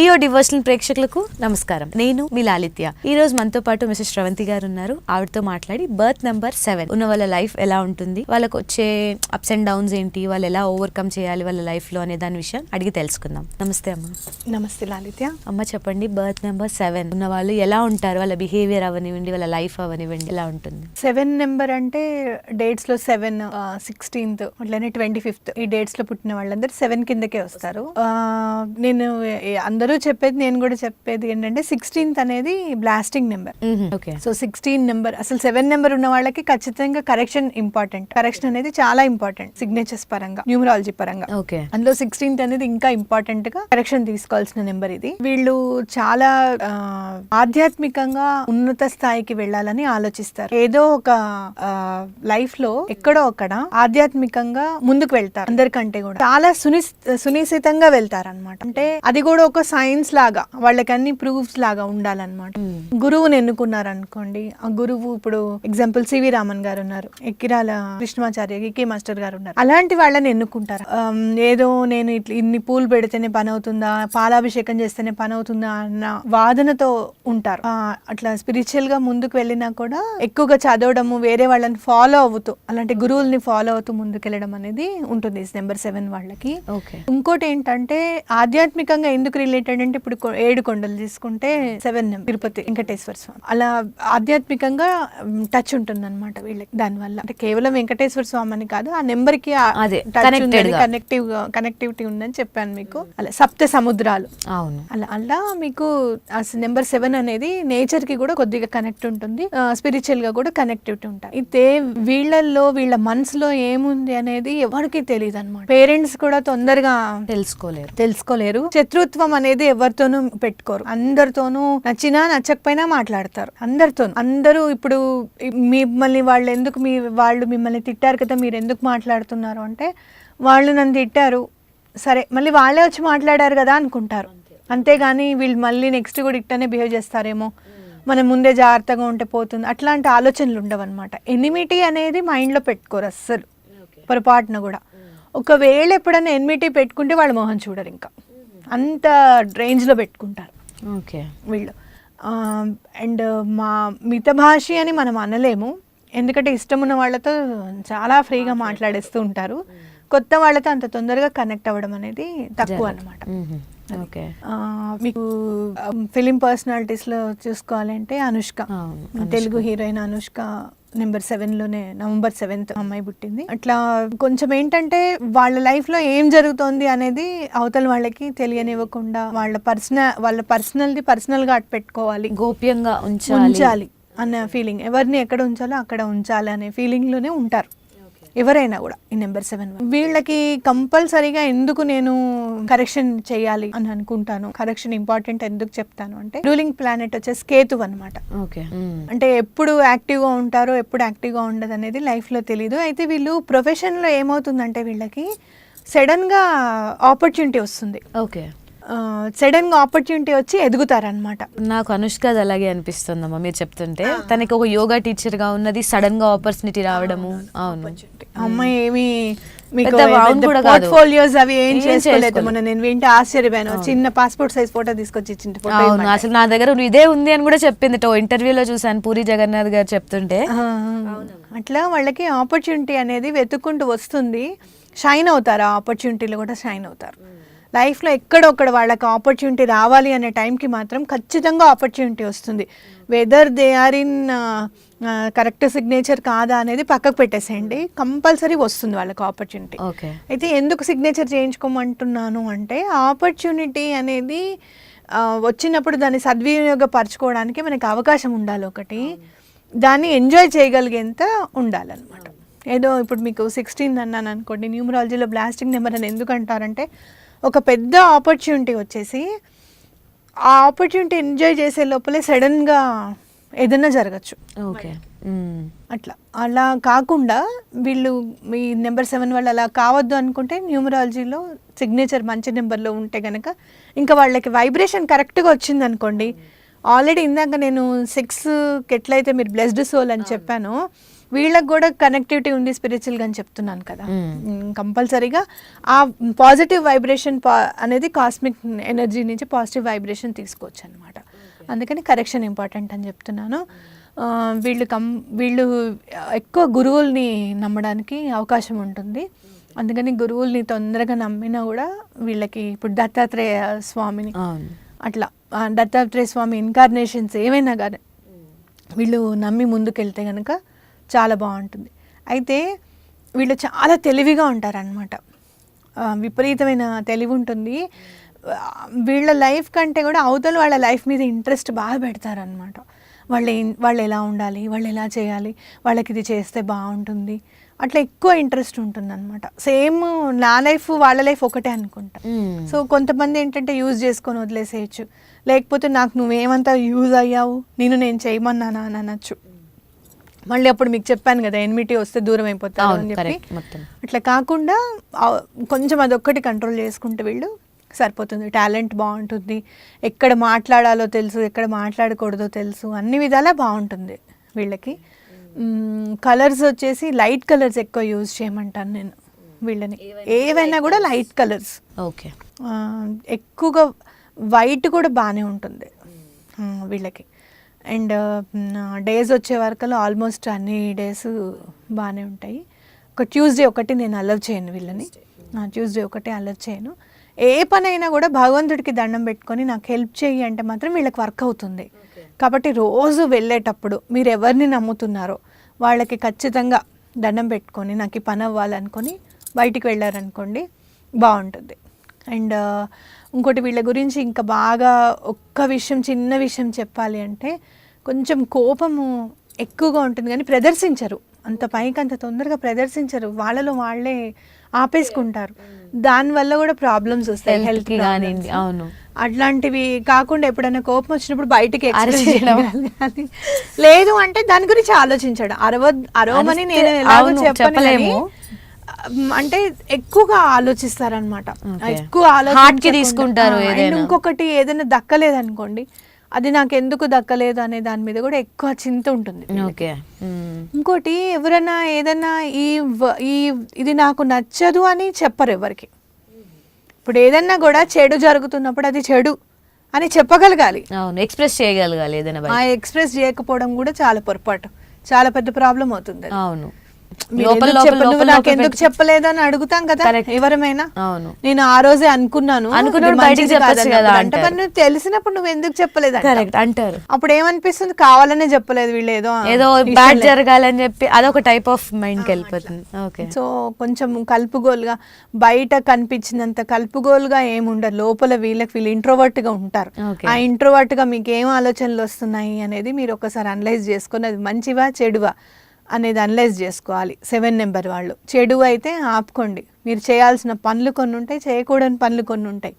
Leo devotional ప్రేక్షకులకు నమస్కారం. నేను మీ లాలిత్య. ఈ రోజు మనతో పాటు మిస్టర్ శ్రవంతి గారు ఉన్నారు. ఆవిడతో మాట్లాడి బర్త్ నెంబర్ సెవెన్. ఉన్న వాళ్ళ లైఫ్ ఎలా ఉంటుంది? వాళ్ళకి వచ్చే అప్స్ అండ్ డౌన్స్ ఏంటి? వాళ్ళు ఎలా ఓవర్కమ్ చేయాలి వాళ్ళ లైఫ్లో అనే దాని విషయం అడిగి తెలుసుకుందాం. నమస్తే అమ్మ. నమస్తే లాలిత్య. అమ్మ చెప్పండి. Birth number seven. ఉన్న వాళ్ళు ఎలా ఉంటారు? వాళ్ళ బిహేవియర్ అవనివ్వండి వాళ్ళ లైఫ్ అవనివ్వండి ఎలా ఉంటుంది? సెవెన్ నెంబర్ అంటే డేట్స్లో సెవెన్ సిక్స్టీన్త్ అట్లనే ట్వంటీ ఫిఫ్త్ ఈ డేట్స్లో పుట్టిన వాళ్ళందరూ సెవెన్ కిందకే వస్తారు. నేను ఏ- అందరూ చెప్పేది నేను కూడా చెప్పేది ఏంటంటే సిక్స్టీన్త్ అనేది blasting number okay so sixteen number అసలు సెవెన్ నెంబర్ ఉన్న వాళ్ళకి ఖచ్చితంగా కరెక్షన్ ఇంపార్టెంట్ కరెక్షన్ అనేది చాలా ఇంపార్టెంట్ సిగ్నేచర్స్ పరంగా న్యూమరాలజీ పరంగా. ఓకే అందులో సిక్స్టీన్త్ అనేది ఇంకా ఇంపార్టెంట్గా కరెక్షన్ తీసుకోవాల్సిన నెంబర్ ఇది. వీళ్ళు చాలా ఆధ్యాత్మికంగా ఉన్నత స్థాయికి వెళ్ళాలని ఆలోచిస్తారు. ఏదో ఒక లైఫ్లో ఎక్కడో అక్కడ ఆధ్యాత్మికంగా ముందుకు వెళ్తారు అందరికంటే కూడా. చాలా సుని సునిశ్చితంగా వెళ్తారు అనమాట అంటే అది కూడా ఒక సైన్స్ లాగా వాళ్ళకి అన్ని ప్రూఫ్స్ లాగా ఉండాలన్నమాట. గురువుని ఎన్నుకున్నారు అనుకోండి ఆ గురువు ఇప్పుడు ఎగ్జాంపుల్ సివి రామన్ గారు ఉన్నారు ఎక్కిరాల కృష్ణమాచార్య గికే మాస్టర్ గారు ఉన్నారు అలాంటి వాళ్ళని ఎన్నుకుంటారు? ఏదో నేను ఇట్లా ఇన్ని పూలు పెడితేనే పని అవుతుందా పాలాభిషేకం చేస్తేనే పని అవుతుందా అన్న వాదనతో ఉంటారు. అట్లా స్పిరిచువల్గా ముందుకు వెళ్ళినా కూడా ఎక్కువగా చదవడము వేరే వాళ్ళని ఫాలో అవుతూ అలాంటి గురువుల్ని ఫాలో అవుతూ ముందుకెళ్ళడం అనేది ఉంటుంది నెంబర్ సెవెన్ వాళ్ళకి. ఓకే. ఇంకోటి ఏంటంటే ఆధ్యాత్మికంగా ఎందుకు రిలేటెడ్ అంటే ఇప్పుడు ఏడు కొండలు తీసుకుంటే సెవెన్ తిరుపతి వెంకటేశ్వర స్వామి. అలా ఆధ్యాత్మికంగా టచ్ ఉంటుంది అనమాట వీళ్ళకి. దానివల్ల అంటే కేవలం వెంకటేశ్వర స్వామి అని కాదు ఆ నెంబర్కి. కనెక్టివ్ కనెక్టివిటీ ఉందని చెప్పాను మీకు. అలా సప్త సముద్రాలు. అవును. అలా అలా మీకు నెంబర్ సెవెన్ అనేది నేచర్కి కూడా కొద్దిగా కనెక్ట్ ఉంటుంది. స్పిరిచువల్గా కూడా కనెక్టివిటీ ఉంటాయి. అయితే వీళ్ళల్లో వీళ్ళ మనసులో ఏముంది అనేది ఎవరికి తెలియదు అనమాట పేరెంట్స్ కూడా తొందరగా తెలుసుకోలేరు. తెలుసుకోలేరు. శత్రుత్వం అనేది ఎవరితోనూ పెట్టుకోరు. అందరితోనూ నచ్చినా నచ్చకపోయినా మాట్లాడతారు. అందరితోనూ. అందరూ ఇప్పుడు మిమ్మల్ని వాళ్ళు ఎందుకు మీ వాళ్ళు మిమ్మల్ని తిట్టారు కదా మీరు ఎందుకు మాట్లాడుతున్నారు అంటే వాళ్ళు నన్ను తిట్టారు. సరే మళ్ళీ వాళ్ళే వచ్చి మాట్లాడారు కదా అనుకుంటారు. అంతేగాని వీళ్ళు మళ్ళీ నెక్స్ట్ కూడా ఇట్టనే బిహేవ్ చేస్తారేమో. మనం ముందే జాగ్రత్తగా ఉంటే పోతుంది. అట్లాంటి ఆలోచనలు ఉండవు అనమాట ఎనిమిటీ అనేది మైండ్లో పెట్టుకోరు అస్సలు. పొరపాటున కూడా. ఒకవేళ ఎప్పుడైనా ఎనిమిటీ పెట్టుకుంటే వాళ్ళ మొహం చూడరు ఇంకా. అంత రేంజ్లో పెట్టుకుంటారు. ఓకే. వీళ్ళు. అండ్ మా మితభాషి అని మనం అనలేము. ఎందుకంటే ఇష్టం ఉన్న వాళ్ళతో చాలా ఫ్రీగా మాట్లాడేస్తూ ఉంటారు. కొత్త వాళ్ళతో అంత తొందరగా కనెక్ట్ అవ్వడం అనేది తక్కువ అన్నమాట. ఓకే. ఆ, మీకు ఫిలిం పర్సనాలిటీస్లో చూసుకోవాలంటే అనుష్క. తెలుగు హీరోయిన్ అనుష్క నెంబర్ సెవెన్లోనే నవంబర్ సెవెంత్ అమ్మాయి పుట్టింది. అట్లా కొంచెం ఏంటంటే వాళ్ళ లైఫ్లో ఏం జరుగుతోంది అనేది అవతల వాళ్ళకి తెలియనివ్వకుండా వాళ్ళ పర్సనల్ వాళ్ళ పర్సనల్ది పర్సనల్గా అటు పెట్టుకోవాలి. గోప్యంగా ఉంచాలి. ఉంచాలి అన్న ఫీలింగ్. ఎవరిని ఎక్కడ ఉంచాలో అక్కడ ఉంచాలి అనే ఫీలింగ్లోనే ఉంటారు. ఎవరైనా కూడా ఈ నెంబర్ సెవెన్ వీళ్ళకి కంపల్సరీగా ఎందుకు నేను కరెక్షన్ చేయాలి అని అనుకుంటాను? కరెక్షన్ ఇంపార్టెంట్ ఎందుకు చెప్తాను అంటే రూలింగ్ ప్లానెట్ వచ్చేసి కేతు అనమాట ఓకే. అంటే ఎప్పుడు యాక్టివ్గా ఉంటారో ఎప్పుడు యాక్టివ్గా ఉండదు అనేది లైఫ్లో తెలియదు అయితే వీళ్ళు ప్రొఫెషన్లో ఏమవుతుందంటే వీళ్ళకి సడన్గా ఆపర్చునిటీ వస్తుంది. ఓకే. సడన్గా ఆపర్చునిటీ వచ్చి ఎదుగుతారనమాట నాకు అనుష్క అది అలాగే అనిపిస్తుందమ్మా మీరు చెప్తుంటే. తనకి ఒక యోగా టీచర్గా ఉన్నది సడన్గా ఆపర్చునిటీ రావడము. అవును. అమ్మాయి ఏమి. పోర్ట్ఫోలియోస్ అవి ఏం చేసుకోలేదు. మొన్న నేను వింటే ఆశ్చర్యపోయాను. చిన్న పాస్పోర్ట్ సైజ్ ఫోటో తీసుకొచ్చి ఇచ్చింది ఫోటో అవును అసలు నా దగ్గర ఇదే ఉంది అని కూడా చెప్పింది. ఇంటర్వ్యూలో చూసాను పూరి జగన్నాథ్ గారు చెప్తుంటే. అట్లా వాళ్ళకి ఆపర్చునిటీ అనేది వెతుక్కుంటూ వస్తుంది. షైన్ అవుతారు ఆ ఆపర్చునిటీలో కూడా షైన్ అవుతారు. లైఫ్లో ఎక్కడొక్కడ వాళ్ళకి ఆపర్చునిటీ రావాలి అనే టైంకి మాత్రం ఖచ్చితంగా ఆపర్చునిటీ వస్తుంది. Whether they are in correct signature కాదా అనేది పక్కకు పెట్టేసేయండి. కంపల్సరీ వస్తుంది వాళ్ళకి ఆపర్చునిటీ. ఓకే. అయితే ఎందుకు సిగ్నేచర్ చేయించుకోమంటున్నాను అంటే ఆపర్చునిటీ అనేది వచ్చినప్పుడు దాన్ని సద్వినియోగపరచుకోవడానికి మనకి అవకాశం ఉండాలి ఒకటి. దాన్ని ఎంజాయ్ చేయగలిగేంత ఉండాలన్నమాట. ఏదో ఇప్పుడు మీకు సిక్స్టీన్ అన్నాను అనుకోండి న్యూమరాలజీలో బ్లాస్టింగ్ నెంబర్ అని ఎందుకు అంటారంటే ఒక పెద్ద ఆపర్చునిటీ వచ్చేసి ఆ ఆపర్చునిటీ ఎంజాయ్ చేసే లోపలే సడన్గా ఏదైనా జరగచ్చు. ఓకే. అట్లా. అలా కాకుండా వీళ్ళు మీ నెంబర్ సెవెన్ వాళ్ళు అలా కావద్దు అనుకుంటే న్యూమరాలజీలో సిగ్నేచర్ మంచి నెంబర్లో ఉంటే కనుక ఇంకా వాళ్ళకి వైబ్రేషన్ కరెక్ట్గా వచ్చింది అనుకోండి. ఆల్రెడీ ఇందాక నేను సిక్స్కి ఎట్లయితే మీరు బ్లెస్డ్ సోల్ అని చెప్పానో వీళ్ళకి కూడా కనెక్టివిటీ ఉంది స్పిరిచువల్గా అని చెప్తున్నాను కదా. కంపల్సరీగా ఆ పాజిటివ్ వైబ్రేషన్ అనేది కాస్మిక్ ఎనర్జీ నుంచి పాజిటివ్ వైబ్రేషన్ తీసుకోవచ్చు అనమాట అందుకని కరెక్షన్ ఇంపార్టెంట్ అని చెప్తున్నాను. వీళ్ళు కం వీళ్ళు ఎక్కువ గురువుల్ని నమ్మడానికి అవకాశం ఉంటుంది. అందుకని గురువుల్ని తొందరగా నమ్మినా కూడా వీళ్ళకి ఇప్పుడు దత్తాత్రేయ స్వామిని అట్లా దత్తాత్రేయ స్వామి ఇన్కార్నేషన్స్ ఏమైనా కానీ వీళ్ళు నమ్మి ముందుకెళ్తే కనుక చాలా బాగుంటుంది. అయితే వీళ్ళు చాలా తెలివిగా ఉంటారనమాట విపరీతమైన తెలివి ఉంటుంది వీళ్ళ లైఫ్ కంటే కూడా అవతల వాళ్ళ లైఫ్ మీద ఇంట్రెస్ట్ బాగా పెడతారనమాట వాళ్ళు ఏం వాళ్ళు ఎలా ఉండాలి వాళ్ళు ఎలా చేయాలి వాళ్ళకి ఇది చేస్తే బాగుంటుంది. అట్లా ఎక్కువ ఇంట్రెస్ట్ ఉంటుంది అనమాట సేమ్ నా లైఫ్ వాళ్ళ లైఫ్ ఒకటే అనుకుంటా. సో కొంతమంది ఏంటంటే యూజ్ చేసుకొని వదిలేసేయచ్చు. లేకపోతే నాకు నువ్వేమంతా యూజ్ అయ్యావు నేను నేను చేయమన్నానా అని అనొచ్చు. మళ్ళీ అప్పుడు మీకు చెప్పాను కదా ఎన్మిటీ వస్తే దూరం అయిపోతారు అని చెప్పి. అట్లా కాకుండా కొంచెం అదొక్కటి కంట్రోల్ చేసుకుంటే వీళ్ళు సరిపోతుంది. టాలెంట్ బాగుంటుంది. ఎక్కడ మాట్లాడాలో తెలుసు ఎక్కడ మాట్లాడకూడదో తెలుసు అన్ని విధాలా బాగుంటుంది వీళ్ళకి. కలర్స్ వచ్చేసి లైట్ కలర్స్ ఎక్కువ యూజ్ చేయమంటాను నేను వీళ్ళని. ఏవైనా కూడా లైట్ కలర్స్ ఓకే. ఎక్కువగా వైట్ కూడా బాగానే ఉంటుంది. వీళ్ళకి. అండ్ డేస్ వచ్చే వరకు ఆల్మోస్ట్ అన్ని డేస్ బాగానే ఉంటాయి. ఒక ట్యూస్డే ఒకటి నేను అలవ్ చేయను వీళ్ళని. ట్యూస్డే ఒకటి అలవ్ చేయను. ఏ పని అయినా కూడా భగవంతుడికి దండం పెట్టుకొని నాకు హెల్ప్ చేయి అంటే మాత్రం వీళ్ళకి వర్క్ అవుతుంది. కాబట్టి రోజు వెళ్ళేటప్పుడు మీరు ఎవరిని నమ్ముతున్నారో వాళ్ళకి ఖచ్చితంగా దండం పెట్టుకొని నాకు ఈ పని అవ్వాలనుకొని బయటికి వెళ్ళారనుకోండి బాగుంటుంది. అండ్ ఇంకోటి వీళ్ళ గురించి ఇంకా బాగా ఒక్క విషయం చిన్న విషయం చెప్పాలి అంటే కొంచెం కోపము ఎక్కువగా ఉంటుంది. కానీ ప్రదర్శించరు. అంత పైకి అంత తొందరగా ప్రదర్శించరు. వాళ్ళలో వాళ్ళే ఆపేసుకుంటారు. దానివల్ల కూడా ప్రాబ్లమ్స్ వస్తాయి. హెల్త్ కానివ్వండి, అవును. అట్లాంటివి కాకుండా ఎప్పుడైనా కోపం వచ్చినప్పుడు బయటికి. చేయగలగాలి. లేదు అంటే దాని గురించి ఆలోచించడం. అరవ అరవమని నేను చెప్పలేము. అంటే ఎక్కువగా ఆలోచిస్తారనమాట. ఎక్కువ ఆలోచించకుండా- తీసుకుంటారు ఏదైనా. ఇంకొకటి ఏదైనా దక్కలేదనుకోండి అది నాకు ఎందుకు దక్కలేదు అనే దాని మీద కూడా ఎక్కువ చింత ఉంటుంది ఓకే. ఇంకోటి ఎవరైనా ఏదైనా ఈ ఈ ఇది నాకు నచ్చదు అని చెప్పరు ఎవరికి ఇప్పుడు ఏదన్నా కూడా చెడు జరుగుతున్నప్పుడు అది చెడు అని చెప్పగలగాలి అవును ఎక్స్ప్రెస్ చేయగలగాలి ఏదైనా. ఎక్స్ప్రెస్ చేయకపోవడం కూడా చాలా పొరపాటు చాలా పెద్ద ప్రాబ్లం అవుతుంది. అవును లోపల ఎందుకు లోపల నాకు చెప్పలేదు అని అడుగుతాం కదా. ఎవరమైనా అవును నేను ఆ రోజే అనుకున్నాను బయటికి చెప్పొచ్చు. కదా అంటే. మరి నువ్వు తెలిసినప్పుడు నువ్వు ఎందుకు చెప్పలేదు. కరెక్ట్ అంటారు అప్పుడు ఏమనిపిస్తుంది కావాలనే చెప్పలేదు వీళ్ళు ఏదో ఏదో బ్యాడ్. జరగాలని చెప్పి అదొక టైప్ ఆఫ్ మైండ్కి వెళ్ళిపోతుంది ఓకే సో కొంచెం కలుపుగోలుగా బయట కనిపించినంత కలుపుగోలుగా ఏముండరు లోపల వీళ్ళకి వీళ్ళు ఇంట్రోవర్ట్గా ఉంటారు. ఆ ఇంట్రోవర్ట్గా మీకు ఏం ఆలోచనలు వస్తున్నాయి అనేది మీరు ఒకసారి అనలైజ్ చేసుకొని అది మంచివా చెడువా అనేది అనలైజ్ చేసుకోవాలి. సెవెన్ నెంబర్ వాళ్ళు. చెడు అయితే ఆపుకోండి. మీరు చేయాల్సిన పనులు కొన్ని ఉంటాయి చేయకూడని పనులు కొన్ని ఉంటాయి.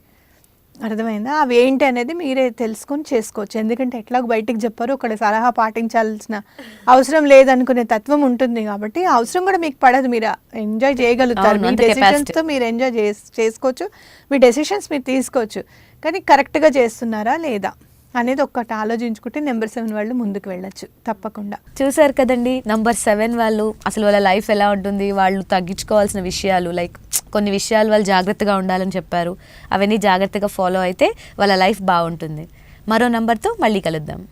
అర్థమైందా? అవి ఏంటి అనేది మీరే తెలుసుకొని చేసుకోవచ్చు. ఎందుకంటే ఎట్లాగో బయటికి చెప్పారు ఒకటి సలహా పాటించాల్సిన అవసరం లేదనుకునే తత్వం ఉంటుంది కాబట్టి అవసరం కూడా మీకు పడదు. మీరు ఎంజాయ్ చేయగలుగుతారు. మీ. డెసిషన్స్తో మీరు ఎంజాయ్ చేసుకోవచ్చు. మీ డెసిషన్స్ మీరు తీసుకోవచ్చు. కానీ కరెక్ట్గా చేస్తున్నారా లేదా? అనేది ఒక్కటి ఆలోచించుకుంటే నెంబర్ సెవెన్ వాళ్ళు ముందుకు వెళ్ళొచ్చు తప్పకుండా. చూసారు కదండి నంబర్ సెవెన్ వాళ్ళు అసలు వాళ్ళ లైఫ్ ఎలా ఉంటుంది వాళ్ళు తగ్గించుకోవాల్సిన విషయాలు లైక్ కొన్ని విషయాలు వాళ్ళు జాగ్రత్తగా ఉండాలని చెప్పారు. అవన్నీ జాగ్రత్తగా ఫాలో అయితే వాళ్ళ లైఫ్ బాగుంటుంది. మరో నంబర్తో మళ్ళీ కలుద్దాం.